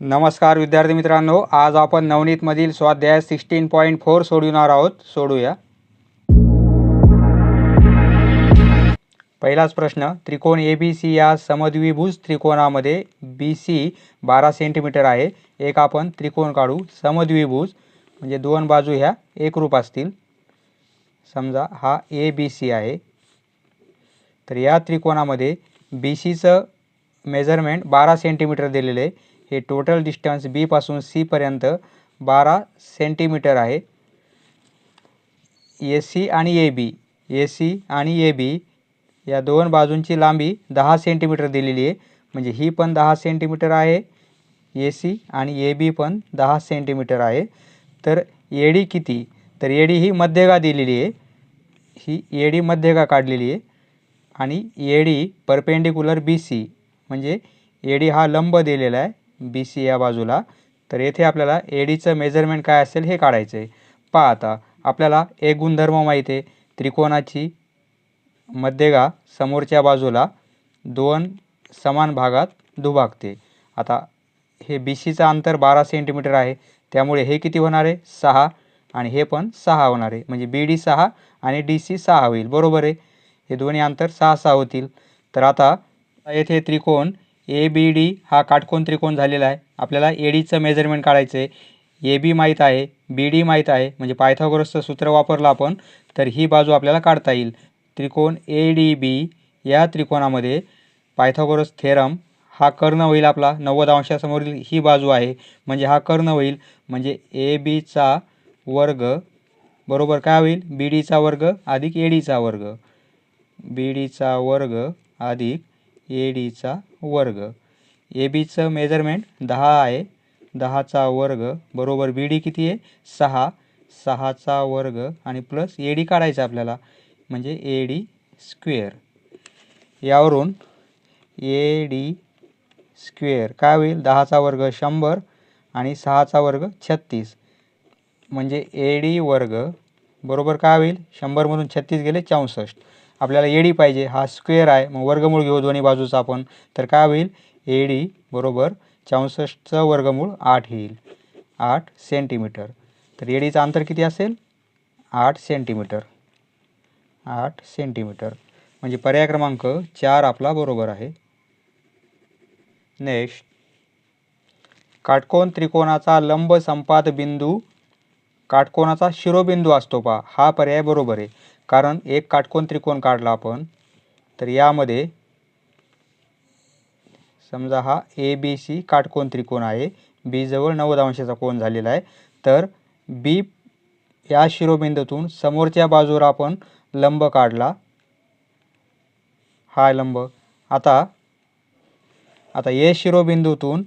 नमस्कार विद्यार्थी मित्रांनो आज आपण नवनीतमधील स्वाध्याय सिक्स्टीन पॉईंट फोर सोडविणार आहोत. सोडूया. पहिलाच प्रश्न त्रिकोण ए बी सी या समद्विभुज त्रिकोणामध्ये बी सी बारा सेंटीमीटर आहे. एक आपण त्रिकोण काढू समद्विभुज म्हणजे दोन बाजू ह्या एकरूप असतील. समजा हा ए बी सी आहे. तर या त्रिकोणामध्ये बी सीचं मेजरमेंट बारा सेंटीमीटर दिलेलं आहे. हे टोटल डिस्टन्स बीपासून सीपर्यंत बारा सेंटीमीटर आहे. ए सी आणि ए बी ए सी आणि ए बी या दोन बाजूंची लांबी दहा सेंटीमीटर दिलेली आहे. म्हणजे ही पण दहा सेंटीमीटर आहे. ए सी आणि ए बी पण दहा सेंटीमीटर आहे. तर एडी किती? तर एडी ही मध्यगा दिलेली आहे. ही एडी मध्यगा काढलेली आहे. आणि एडी परपेंडिक्युलर बी सी म्हणजे एडी हा लंब दिलेला आहे. बी सी या बाजूला. तर येथे आपल्याला ए डीचं मेजरमेंट काय असेल हे काढायचं आहे पहा आता आपल्याला एक गुणधर्म माहीत आहे. त्रिकोणाची मध्यगा समोरच्या बाजूला दोन समान भागात दुभागते. आता हे बी सीचं अंतर बारा सेंटीमीटर आहे. त्यामुळे हे किती होणार आहे? सहा. आणि हे पण सहा होणार आहे. म्हणजे बी डी सहा आणि डी सी सहा होईल. बरोबर आहे? हे दोन्ही अंतर सहा सहा होतील. तर आता येथे त्रिकोण ए बी डी हा काटकोन त्रिकोण झालेला आहे. आपल्याला ए डीचं मेजरमेंट काढायचं आहे ए बी माहीत आहे बी डी माहीत आहे म्हणजे पायथागोरसचं सूत्र वापरलं आपण तर ही बाजू आपल्याला काढता येईल. त्रिकोण ए डी बी या त्रिकोणामध्ये पायथागोरस थेरम हा कर्ण होईल आपला नव्वद अंशासमोरील ही बाजू आहे. म्हणजे हा कर्ण होईल म्हणजे ए बीचा वर्ग बरोबर काय होईल? बी डीचा वर्ग अधिक ए डीचा वर्ग. बी डीचा वर्ग अधिक ए डीचा वर्ग. ए बीचं मेजरमेंट दहा आहे. दहाचा वर्ग बरोबर बी डी किती आहे? सहा. सहाचा वर्ग आणि प्लस ए डी काढायचं आपल्याला. म्हणजे ए डी स्क्वेअर यावरून ए डी स्क्वेअर काय होईल? दहाचा वर्ग शंभर आणि सहाचा वर्ग छत्तीस. म्हणजे ए डी वर्ग बरोबर काय होईल? शंभरमधून छत्तीस गेले चौसष्ट. आपल्याला ए डी पाहिजे हा स्क्वेअर आहे. मग वर्गमूळ घेऊ दोन्ही बाजूचा आपण. तर काय होईल? ए डी बरोबर चौसष्टचं वर्गमूळ आठ येईल. आठ सेंटीमीटर तर ए डीचं अंतर किती असेल? आठ सेंटीमीटर आठ सेंटीमीटर म्हणजे पर्याय क्रमांक चार आपला बरोबर आहे. नेक्स्ट काटकोन त्रिकोणाचा लंब संपात बिंदू काटकोणाचा शिरोबिंदू असतो पा हा पर्याय बरोबर आहे. कारण एक काटकोन त्रिकोण काढला आपण तर यामध्ये समजा हा ए बी सी काटकोन त्रिकोण आहे. बी जवळ नव्वद अंशाचा कोण झालेला आहे. तर बी या शिरोबिंदूतून समोरच्या बाजूवर आपण लंब काढला. हा लंब. आता आता ए शिरोबिंदूतून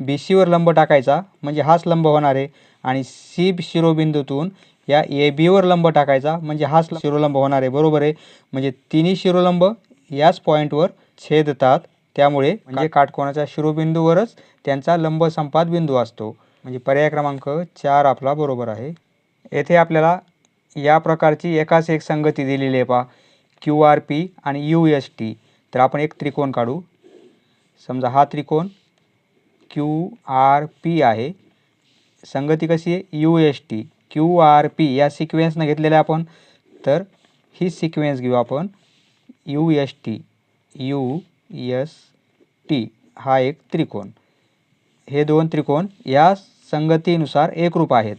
बी सीवर लंब टाकायचा. म्हणजे हाच लंब होणार आहे. आणि सी शिरोबिंदूतून या ए बीवर लंब टाकायचा. म्हणजे हाच शिरोलंब होणार आहे. बरोबर आहे? म्हणजे तिन्ही शिरोलंब याच पॉईंटवर छेदतात. त्यामुळे म्हणजे काटकोणाच्या शिरोबिंदूवरच त्यांचा लंब संपात बिंदू असतो. म्हणजे पर्याय क्रमांक चार आपला बरोबर आहे. येथे आपल्याला या प्रकारची एकाच एक संगती दिलेली आहे पहा. क्यू आर पी आणि यू एस टी तर आपण एक त्रिकोण काढू. समजा हा त्रिकोण क्यू आर पी आहे. संगती कशी आहे? U S T Q R P या सिक्वेन्सनं घेतलेल्या आपण. तर ही सिक्वेन्स घेऊ आपण. U S T U S T हा एक त्रिकोण. हे दोन त्रिकोण या संगतीनुसार एकरूप आहेत.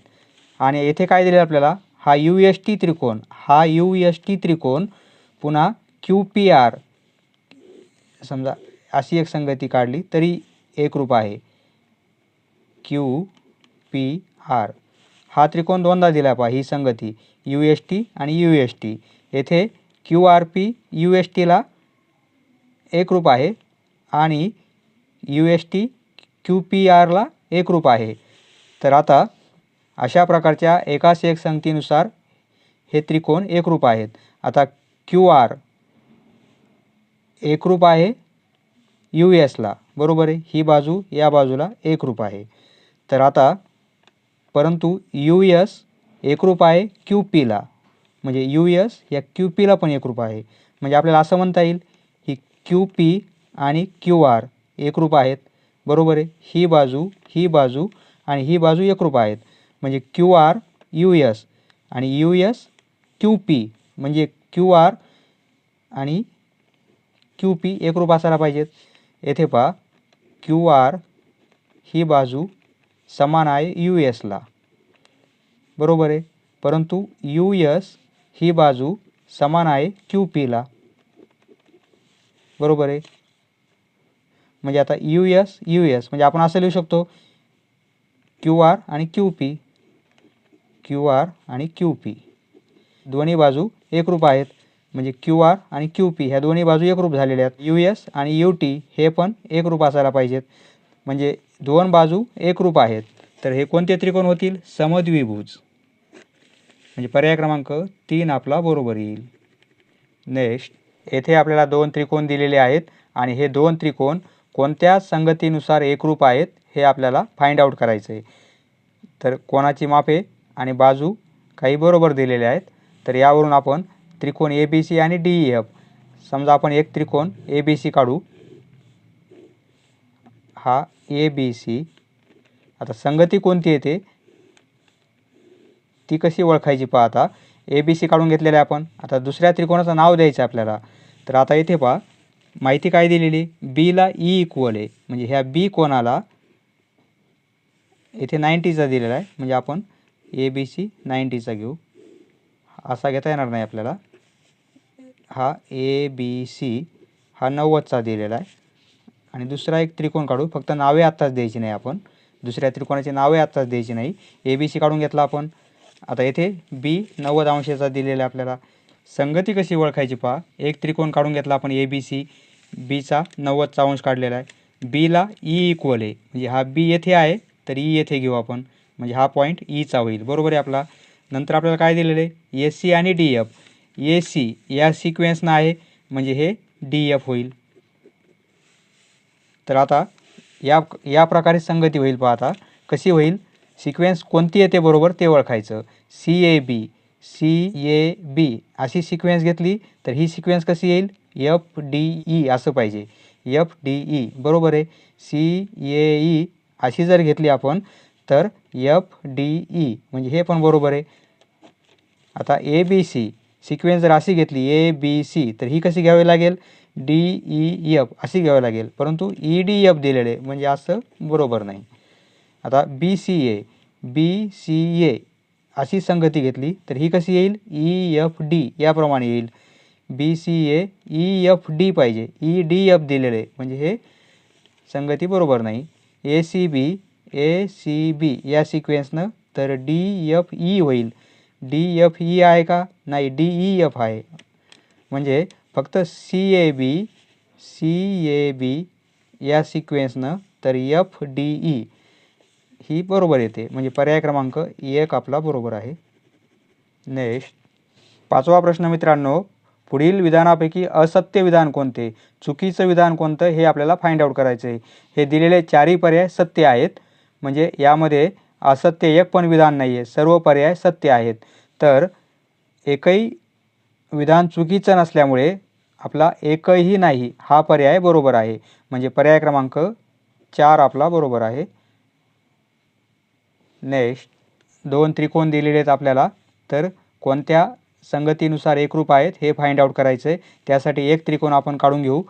आणि येथे काय दिले आपल्याला? हा यू एस टी त्रिकोण हा यू एस टी त्रिकोण पुन्हा क्यू पी आर समजा अशी एक संगती काढली तरी एकरूप आहे. क्यू पी आर हा त्रिकोण दोनदा दिला पहा ही संगती. यू एस टी आणि यू एस टी येथे Q R P U S टीला एकरूप आहे आणि U S T Q P आरला एकरूप आहे. तर आता अशा प्रकारच्या एकाच एक संगतीनुसार हे त्रिकोण एकरूप आहेत. आता क्यू आर एकरूप आहे यू एसला बरोबर आहे? ही बाजू या बाजूला एकरूप आहे. तर आता परंतु यू एस एकरूप आहे क्यू पीला म्हणजे यू एस या क्यू पीला पण एकरूप आहे. म्हणजे आपल्याला असं म्हणता येईल ही क्यू पी आणि क्यू आर एकरूप आहेत. बरोबर आहे? ही बाजू ही बाजू आणि ही बाजू एकरूप आहेत. म्हणजे क्यू आर यू एस आणि यू एस क्यू पी म्हणजे क्यू आर आणि क्यू पी एकरूप असायला पाहिजेत. येथे पहा क्यू आर ही बाजू समान आहे यू एसला बरोबर आहे? परंतु यू एस ही बाजू समान आहे क्यू पीला बरोबर आहे? म्हणजे आता यू एस यू एस म्हणजे आपण असं लिहू शकतो क्यू आर आणि क्यू पी क्यू आर आणि क्यू पी दोन्ही बाजू एकरूप आहेत. म्हणजे क्यू आर आणि क्यू पी ह्या दोन्ही बाजू एकरूप झालेल्या आहेत. यू एस आणि यू टी हे पण एकरूप असायला पाहिजेत. म्हणजे दोन बाजू एकरूप आहेत. तर हे कोणते त्रिकोण होतील? समद्विभुज. म्हणजे पर्याय क्रमांक तीन आपला बरोबर येईल. नेक्स्ट येथे आपल्याला दोन त्रिकोण दिलेले आहेत आणि हे दोन त्रिकोण कोणत्या संगतीनुसार एकरूप आहेत हे आपल्याला फाइंड आऊट करायचं आहे. तर कोणाची मापे आणि बाजू काही बरोबर दिलेले आहेत. तर यावरून आपण त्रिकोण ए बी सी आणि डी ई एफ समजा आपण एक त्रिकोण ए बी सी काढू. हा ए बी सी आता संगती कोणती येते ती? कशी ओळखायची पहा आता. ए बी सी काढून घेतलेलं आहे आपण. आता दुसऱ्या त्रिकोणाचं नाव द्यायचं आहे आपल्याला. तर आता इथे पहा. माहिती काय दिलेली? बीला ई इक्वल आहे. म्हणजे ह्या बी कोणाला? इथे नाईंटीचा दिलेला आहे. म्हणजे आपण ए बी सी नाईंटीचा घेऊ. असा घेता येणार नाही आपल्याला. हा ए बी सी हा नव्वदचा दिलेला आहे. आणि दुसरा एक त्रिकोण काढू. फक्त नावे आत्ताच द्यायची नाही आपण. दुसऱ्या त्रिकोणाची नावे आत्ताच द्यायची नाही. ए बी सी काढून घेतला आपण. आता येथे बी नव्वद अंशाचा दिलेला आहे आपल्याला. संगती कशी ओळखायची पहा. एक त्रिकोण काढून घेतला आपण ए बी सी बीचा नव्वदचा अंश काढलेला आहे. बीला ई इक्वल आहे म्हणजे हा बी येथे आहे तर ई येथे घेऊ आपण. म्हणजे हा पॉईंट ईचा e होईल. बरोबर आहे आपला. नंतर आपल्याला काय दिलेलं आहे? ए सी आणि डी एफ ए सी या सिक्वेन्सनं आहे म्हणजे हे डी एफ होईल. तर आता या या प्रकारे संगती होईल पाहता आता. कशी होईल? सिक्वेन्स कोणती येते बरोबर? ते ओळखायचं. C A B C A B अशी सिक्वेन्स घेतली तर ही सिक्वेन्स कशी येईल? एफ डी ई असं पाहिजे. एफ डी ई बरोबर आहे. सी ए ई अशी जर घेतली आपण तर एफ डी ई म्हणजे हे पण बरोबर आहे. आता ए बी सी सिक्वेन्स जर अशी घेतली ए बी सी तर ही कशी घ्यावी लागेल? डी ई एफ अशी घ्यावी लागेल. परंतु ई डी एफ दिलेले म्हणजे असं बरोबर नाही. आता बी सी ए बी सी ए अशी संगती घेतली तर ही कशी येईल? ई एफ डी याप्रमाणे येईल. B C A E F D पाहिजे. ई डी एफ दिलेले म्हणजे हे संगती बरोबर नाही. ए सी बी ए सी बी या सिक्वेन्सनं तर डी एफ ई होईल. डी एफ ई आहे का? नाही डी ई एफ आहे. म्हणजे फक्त C A B C A B या सिक्वेन्सनं तर एफ डी ई ही बरोबर येते. म्हणजे पर्याय क्रमांक एक आपला बरोबर आहे. नेक्स्ट पाचवा प्रश्न मित्रांनो पुढील विधानापैकी असत्य विधान कोणते? चुकीचं विधान कोणतं हे आपल्याला फाइंड आउट करायचं आहे हे दिलेले चारही पर्याय सत्य आहेत. म्हणजे यामध्ये असत्य एक पण विधान नाही आहे सर्व पर्याय सत्य आहेत. तर एकही विधान चुकीचं नसल्यामुळे आपला एकही नाही हा पर्याय बरोबर आहे. म्हणजे पर्याय क्रमांक चार आपला बरोबर आहे. नेक्स्ट दोन त्रिकोण दिलेले आहेत आपल्याला. तर कोणत्या संगतीनुसार एकरूप आहेत हे फाइंड आऊट करायचं आहे त्यासाठी एक त्रिकोण आपण काढून घेऊ.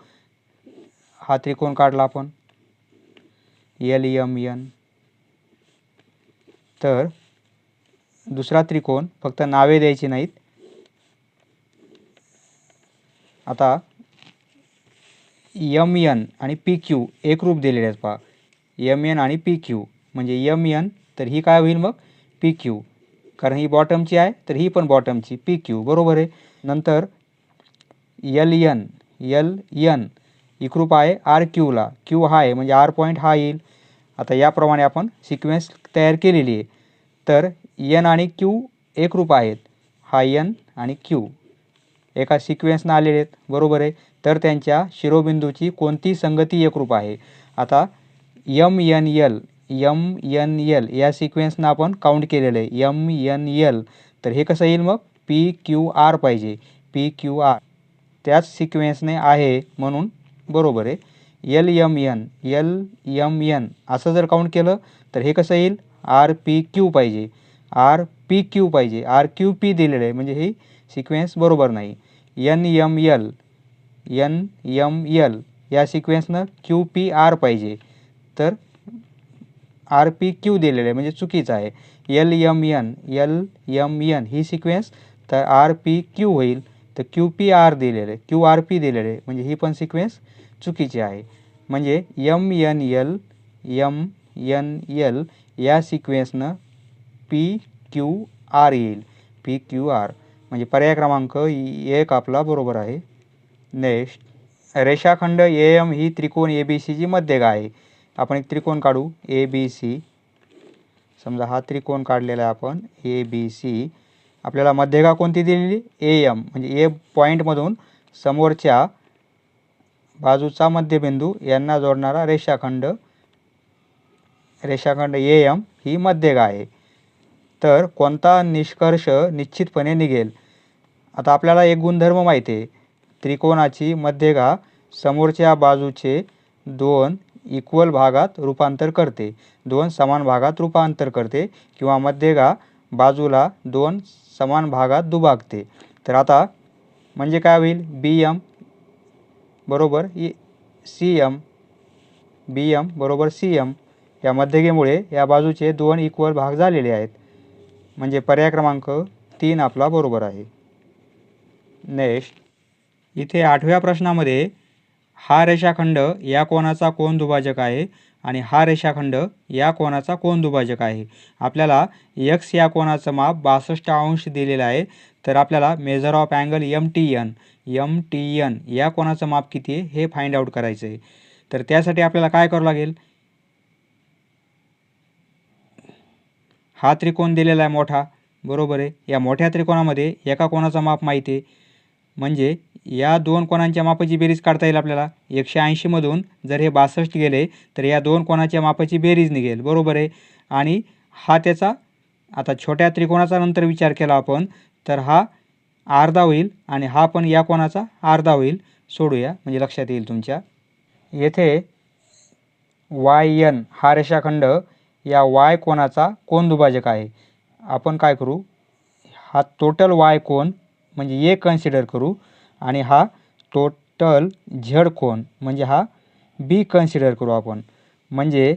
हा त्रिकोण काढला आपण. एल एम एन तर दुसरा त्रिकोण फक्त नावे द्यायची नाहीत. आता यम यन आणि पी क्यू एकरूप दिलेले आहेत पहा. यम यन आणि पी क्यू म्हणजे यम यन तर ही काय होईल मग? पी क्यू कारण ही बॉटमची आहे तर ही पण बॉटमची पी क्यू बरोबर आहे. नंतर यल यन यल यन एक एकरूप आहे आर क्यूला क्यू हा आहे म्हणजे आर पॉईंट हा येईल. आता याप्रमाणे आपण सिक्वेन्स तयार केलेली आहे. तर यन आणि क्यू एकरूप आहेत. हा यन आणि क्यू एका सिक्वेन्सनं आलेले आहेत. बरोबर आहे. तर त्यांच्या शिरोबिंदूची कोणती संगती एकरूप आहे? आता M N L M N L या सिक्वेन्सनं आपण काउंट केलेलं आहे. यम एन यल तर हे कसं येईल मग? पी क्यू आर पाहिजे. पी क्यू आर त्याच सिक्वेन्सने आहे म्हणून बरोबर आहे. L M N L M N असं जर काउंट केलं तर हे कसं येईल? आर पी क्यू पाहिजे. आर पी क्यू पाहिजे. आर क्यू पी दिलेलं आहे. म्हणजे ही सिक्वेन्स बरोबर नाही. N M L N M L या सिक्वेन्सनं क्यू पी आर पाहिजे. तर आर पी क्यू दिलेलं आहे म्हणजे चुकीचं आहे. L M N L M N ही सिक्वेन्स तर आर पी क्यू होईल. तर क्यू पी आर दिलेलं आहे क्यू आर पी दिलेलं आहे म्हणजे ही पण सिक्वेन्स चुकीची आहे. म्हणजे M N L M N L या सिक्वेन्सनं पी क्यू आर येईल. पी क्यू आर म्हणजे पर्याय क्रमांक एक आपला बरोबर आहे. नेक्स्ट रेषाखंड ए एम ही त्रिकोण ए बी सीची मध्यगा आहे. आपण एक त्रिकोण काढू. ए बी सी समजा हा त्रिकोण काढलेला आहे आपण. ए बी सी आपल्याला मध्यगा कोणती दिलेली? ए एम म्हणजे ए पॉईंटमधून समोरच्या बाजूचा मध्यबिंदू यांना जोडणारा रेषाखंड. रेषाखंड ए एम ही मध्यगा आहे. तर कोणता निष्कर्ष निश्चितपणे निघेल? आता आपल्याला एक गुणधर्म माहिती आहे. त्रिकोणाची मध्यगा समोरच्या बाजूचे दोन इक्वल भागात रूपांतर करते. दोन समान भागात रूपांतर करते किंवा मध्यगा बाजूला दोन समान भागात दुभागते. तर आता म्हणजे काय होईल? बी एम बरोबर E C M B M बरोबर सी एम या मध्यगेमुळे या बाजूचे दोन इक्वल भाग झालेले आहेत. म्हणजे पर्याय क्रमांक तीन आपला बरोबर आहे. नेक्स्ट इथे आठव्या प्रश्नामध्ये हा रेषाखंड या कोणाचा कोण दुभाजक आहे आणि हा रेषाखंड या कोणाचा कोण दुभाजक आहे. आपल्याला यक्स या कोणाचं माप बासष्ट अंश दिलेलं आहे. तर आपल्याला measure of angle M T N M T N या कोणाचं माप किती आहे हे फाइंड आउट करायचं आहे तर त्यासाठी आपल्याला काय करावं लागेल? हा त्रिकोण दिलेला आहे मोठा. बरोबर आहे. या मोठ्या त्रिकोणामध्ये एका कोणाचा माप माहिती आहे? म्हणजे या दोन कोणांच्या मापाची बेरीज काढता येईल आपल्याला? एकशे ऐंशीमधून जर हे बासष्ट गेले तर या दोन कोणाच्या मापाची बेरीज निघेल. बरोबर आहे. आणि हा त्याचा आता छोट्या त्रिकोणाचा नंतर विचार केला आपण तर हा अर्धा होईल आणि हा पण या कोणाचा अर्धा होईल. सोडूया. म्हणजे लक्षात येईल तुमच्या. येथे वाय एन हा रेषाखंड या वाय कोणाचा? कोण दुभाजक आहे? आपण काय करू? हा टोटल वाय कोण? म्हणजे ए कन्सिडर करू. आणि हा टोटल झेड कोण? म्हणजे हा बी कन्सिडर करू आपण. म्हणजे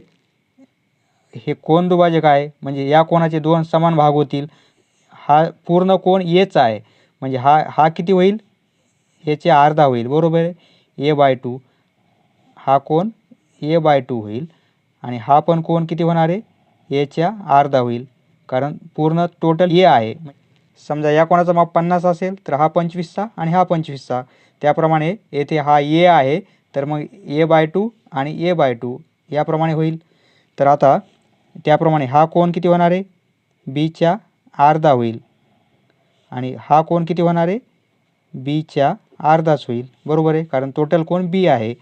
हे कोण दुभाजक आहे? म्हणजे या कोणाचे दोन समान भाग होतील. हा पूर्ण कोण एचा आहे. म्हणजे हा हा किती होईल? याचे अर्धा होईल. बरोबर? आहे ए बाय टू हा कोण? ए बाय टू होईल. आणि हा पण कोण किती होणार? आहे एच्या अर्धा होईल. कारण पूर्ण टोटल ए आहे. समजा या कोणाचा माप पन्नास असेल तर हा पंचवीसचा आणि हा पंचवीसचा. त्याप्रमाणे येथे हा ए आहे तर मग ए बाय टू आणि ए बाय टू याप्रमाणे होईल. तर आता त्याप्रमाणे हा कोण किती होणार? आहे बीच्या अर्धा होईल. आणि हा कोण किती होणार? आहे बीच्या अर्धाच होईल. बरोबर आहे? कारण टोटल कोण बी आहे?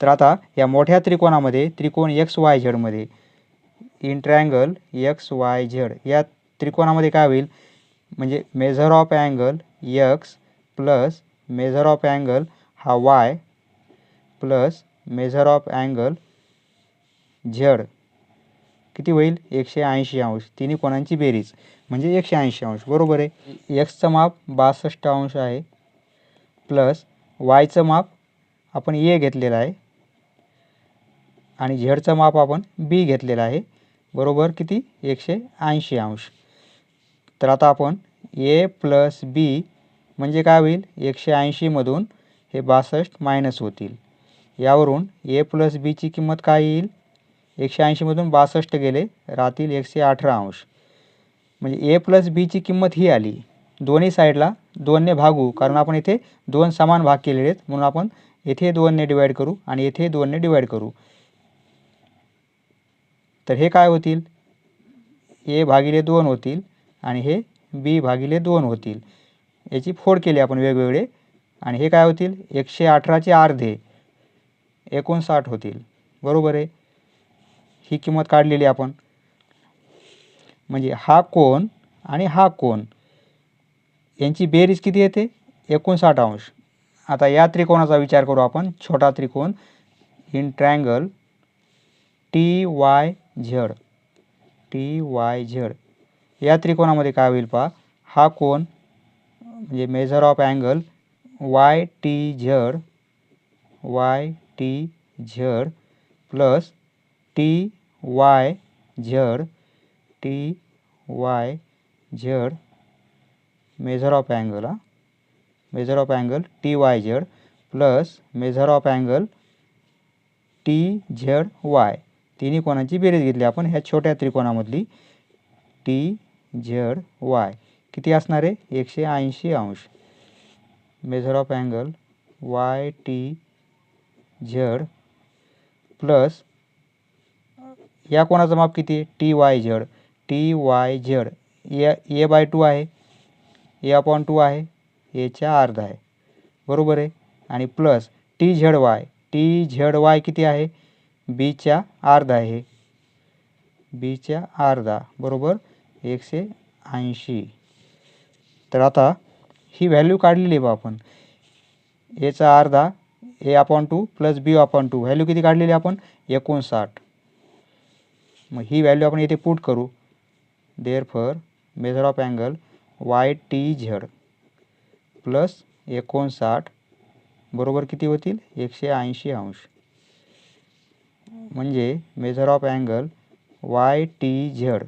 तर आता या मोठ्या त्रिकोणामध्ये त्रिकोण X Y झेडमध्ये in triangle X Y Z या त्रिकोणामध्ये काय होईल? म्हणजे measure of angle X plus measure of angle हा Y plus measure of angle Z किती होईल? एकशे ऐंशी अंश. तिन्ही कोणांची बेरीज? म्हणजे एकशे ऐंशी अंश. बरोबर आहे? एक्सचं माप बासष्ट अंश आहे. प्लस वायचं माप आपण ए घेतलेलं आहे. आणि झेडचं माप आपण बी घेतलेलं आहे. बरोबर किती? एकशे ऐंशी अंश. तर आता आपण ए प्लस बी म्हणजे काय होईल? एकशे ऐंशीमधून हे बासष्ट मायनस होतील. यावरून ए प्लस बीची किंमत काय येईल? एकशे ऐंशीमधून बासष्ट गेले राहतील एकशे अठरा अंश. म्हणजे ए प्लस बीची किंमत ही आली. दोन्ही साईडला दोनने भागू कारण आपण इथे दोन समान भाग केलेले आहेत म्हणून आपण येथे दोनने डिवाईड करू आणि येथे दोनने डिवाईड करू. तर हे काय होतील? ए भागिले दोन होतील आणि हे बी भागिले दोन होतील. याची फोड केली आपण वेगवेगळे. आणि हे काय होतील? एकशे अठराचे अर्धे एकोणसाठ होतील. बरोबर आहे? ही किंमत काढलेली आपण. म्हणजे हा कोण आणि हा कोण यांची बेरीज किती येते? एकोणसाठ अंश. आता या त्रिकोणाचा विचार करू आपण. छोटा त्रिकोण in triangle T Y Z. T Y Z या त्रिकोणामध्ये काय होईल पहा. हा म्हणजे measure of angle Y T Z Y T Z plus T Y Z T Y Z measure of angle हा measure of angle T Y Z plus measure of angle T Z Y तिन्ही कोणाची बेरीज घेतली? आपण ह्या छोट्या त्रिकोणामधली T Z Y किती असणार आहे? एकशे ऐंशी अंश. Measure of angle Y T Z plus या कोणाचं माप किती आहे? T Y Z. T Y Z. A A by two आहे. ए अपॉन टू आहे. एच्या अर्धा आहे. बरोबर आहे? आणि plus T Z Y. T Z Y किती आहे? बीच्या अर्धा आहे. बीच्या अर्धा बरोबर? एकशे ऐंशी. तर आता ही व्हॅल्यू काढलेली आहे बा आपण. एचा अर्धा A upon two plus B upon two value किती काढलेली आपण? एकोणसाठ. मग ही व्हॅल्यू आपण येथे पुट करू. Therefore measure of angle Y T Z plus एकोणसाठ बरोबर किती होतील? एकशे ऐंशी अंश. म्हणजे measure of angle Y T Z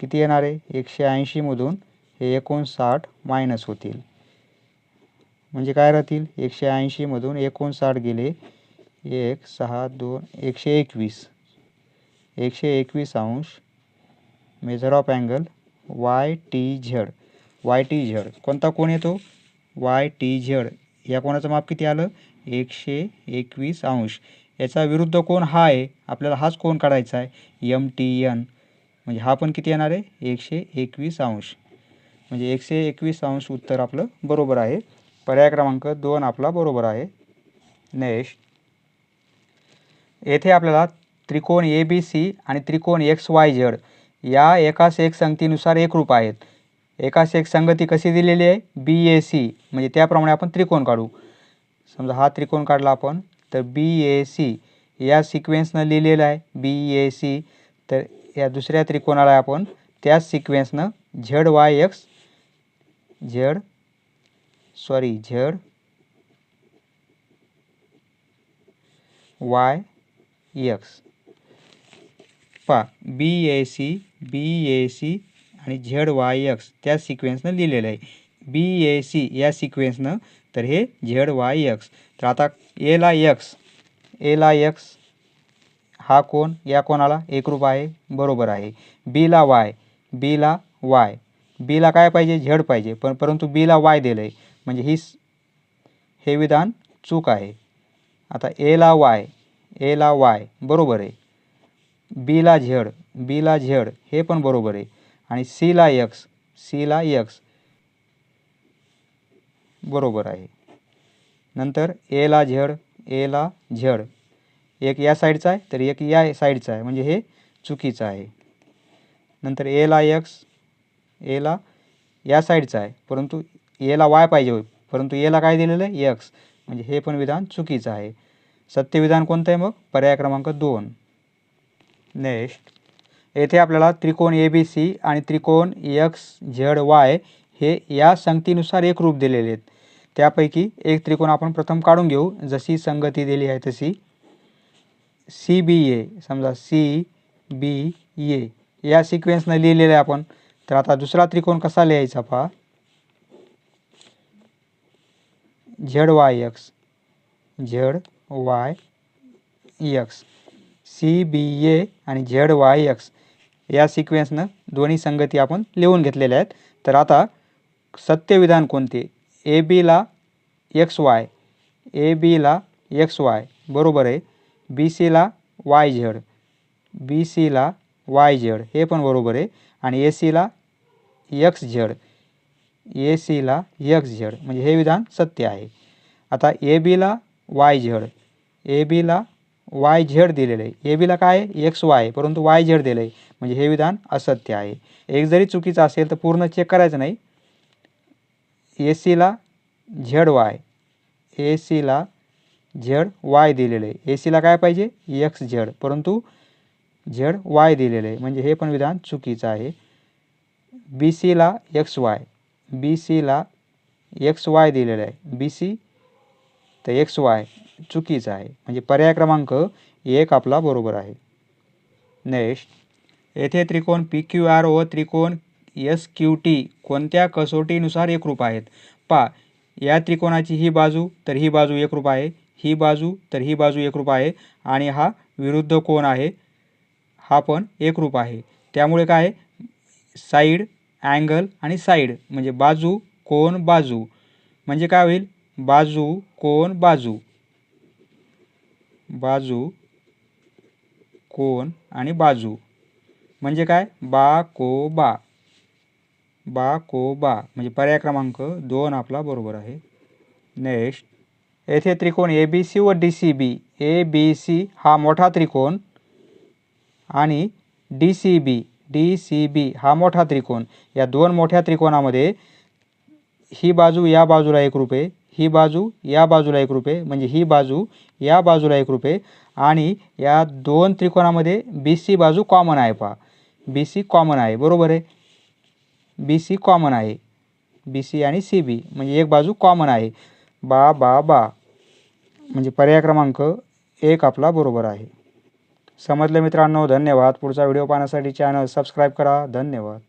किती येणार आहे? एकशे ऐंशीमधून हे एकोणसाठ मायनस होतील. म्हणजे काय राहतील? एकशे ऐंशीमधून एकोणसाठ गेले. एक सहा दोन एकशे एकवीस. एकशे एकवीस अंश measure of angle Y T Z Y T Z कोणता कोण येतो? वाय टी झेड या कोणाचं माप किती आलं? एकशे एकवीस अंश. याचा विरुद्ध कोण? हा आहे. आपल्याला हाच कोण काढायचा आहे? एम टी एन म्हणजे हा पण किती येणार आहे? एकशे एकवीस अंश. म्हणजे एकशे एकवीस अंश उत्तर आपलं बरोबर आहे. पर्याय क्रमांक दोन आपला बरोबर आहे. नेक्स्ट येथे आपल्याला त्रिकोण ए बी सी आणि त्रिकोण एक्स वाय झेड या एकास एक संगतीनुसार एकरूप आहेत. एकास एक संगती कशी दिलेली आहे? बी ए सी म्हणजे त्याप्रमाणे आपण त्रिकोण काढू. समजा हा त्रिकोण काढला आपण. तर बी ए सी या सिक्वेन्सनं लिहिलेलं आहे. बी ए सी तर या दुसऱ्या त्रिकोणाला आपण त्याच सिक्वेन्सनं Z Y X Z sorry Z Y X. पा B A C B A C आणि झेड वाय एक्स त्या सिक्वेन्सनं लिहिलेलं आहे. बी ए सी या सिक्वेन्सनं तर हे झेड वाय एक्स. तर आता एला एक्स एला एक्स हा कोण या कोणाला एकरूप आहे बरोबर आहे. बीला वाय बीला वाय बीला काय पाहिजे? झेड पाहिजे. पण परंतु बीला वाय दिलं आहे म्हणजे ही हे विधान चूक आहे. आता एला वाय एला वाय बरोबर आहे. बीला झेड. बीला झेड. हे पण बरोबर आहे. आणि सीला एक्स सीला एक्स बरोबर आहे. नंतर एला झेड एला झेड. एक या साईडचा आहे तर एक या साईडचा आहे. म्हणजे हे चुकीचं आहे. नंतर एला एक्स एला या साईडचा आहे. परंतु एला वाय पाहिजे परंतु एला काय दिलेलं आहे? एक्स म्हणजे हे पण विधान चुकीचं आहे. सत्य विधान कोणतं आहे मग? पर्याय क्रमांक दोन. नेक्स्ट येथे आपल्याला त्रिकोण ए बी सी आणि त्रिकोण एक्स झेड वाय हे या संगतीनुसार एक रूप दिलेले आहेत. त्यापैकी एक त्रिकोण आपण प्रथम काढून घेऊ. जशी संगती दिली आहे तशी. सी बी ए समजा सी बी ए. या सिक्वेन्सनं लिहिलेलं आहे आपण. तर आता दुसरा त्रिकोण कसा लिहायचा पहा. Z Y X. Z Y X. C B A आणि झेड वाय एक्स. या सिक्वेन्सनं दोन्ही संगती आपण लिहून घेतलेल्या आहेत. तर आता सत्यविधान कोणते? ए बीला एक्स वाय ए बीला एक्स वाय बरोबर आहे. बी सीला वाय झेड बी सीला वाय झेड हे पण बरोबर आहे. आणि ए सीला एक्स झेड ए सीला एक्स झेड म्हणजे हे विधान सत्य आहे. आता ए बीला वाय झेड ए बीला वाय झेड दिलेलं आहे. ए बीला काय आहे? एक्स वाय परंतु वाय झेड दिलं आहे म्हणजे हे विधान असत्य आहे. एक जरी चुकीचं असेल तर पूर्ण चेक करायचं नाही. ए सीला झेड वाय. ए सीला झेड वाय दिलेलं. आहे ए सीला काय पाहिजे? X Z. परंतु झेड वाय दिलेलं. आहे म्हणजे हे पण विधान चुकीचं आहे. बी सीला एक्स वाय. बी सीला एक्स वाय दिलेलं आहे. बी सी तर एक्स वाय चुकीचं आहे. म्हणजे पर्याय क्रमांक एक आपला बरोबर आहे. नेक्स्ट. येथे त्रिकोण पी क्यू आर व त्रिकोण एस क्यू टी कोणत्या कसोटीनुसार एकरूप आहेत? पा. या त्रिकोणाची ही बाजू तर ही बाजू एकरूप आहे. ही बाजू तर ही बाजू एकरूप आहे. आणि हा विरुद्ध कोण आहे. हा पण एकरूप आहे. त्यामुळे काय? साईड अँगल आणि साईड म्हणजे बाजू कोण बाजू. म्हणजे काय होईल? बाजू कोण बाजू. बाजू कोण आणि बाजू. म्हणजे काय? बा को बा. बा को बा. म्हणजे पर्याय क्रमांक दोन आपला बरोबर आहे. नेक्स्ट येथे त्रिकोण ए बी सी व D C B A B C हा मोठा त्रिकोण आणि D C B D C B हा मोठा त्रिकोण. या दोन मोठ्या त्रिकोणामध्ये ही बाजू या बाजूला एक रुपये ही बाजू या बाजूला एक रुपये म्हणजे ही बाजू या बाजूला एक रुपये आणि या दोन त्रिकोणामध्ये बी सी बाजू कॉमन आहे पहा. बी सी कॉमन आहे. बरोबर आहे? बी सी कॉमन आहे. बी सी आणि सी बी म्हणजे एक बाजू कॉमन आहे. बा बा बा. म्हणजे पर्याय क्रमांक एक आपला बरोबर आहे. समजलं मित्रांनो? धन्यवाद. पुढचा व्हिडिओ पाहण्यासाठी चॅनल सबस्क्राईब करा. धन्यवाद.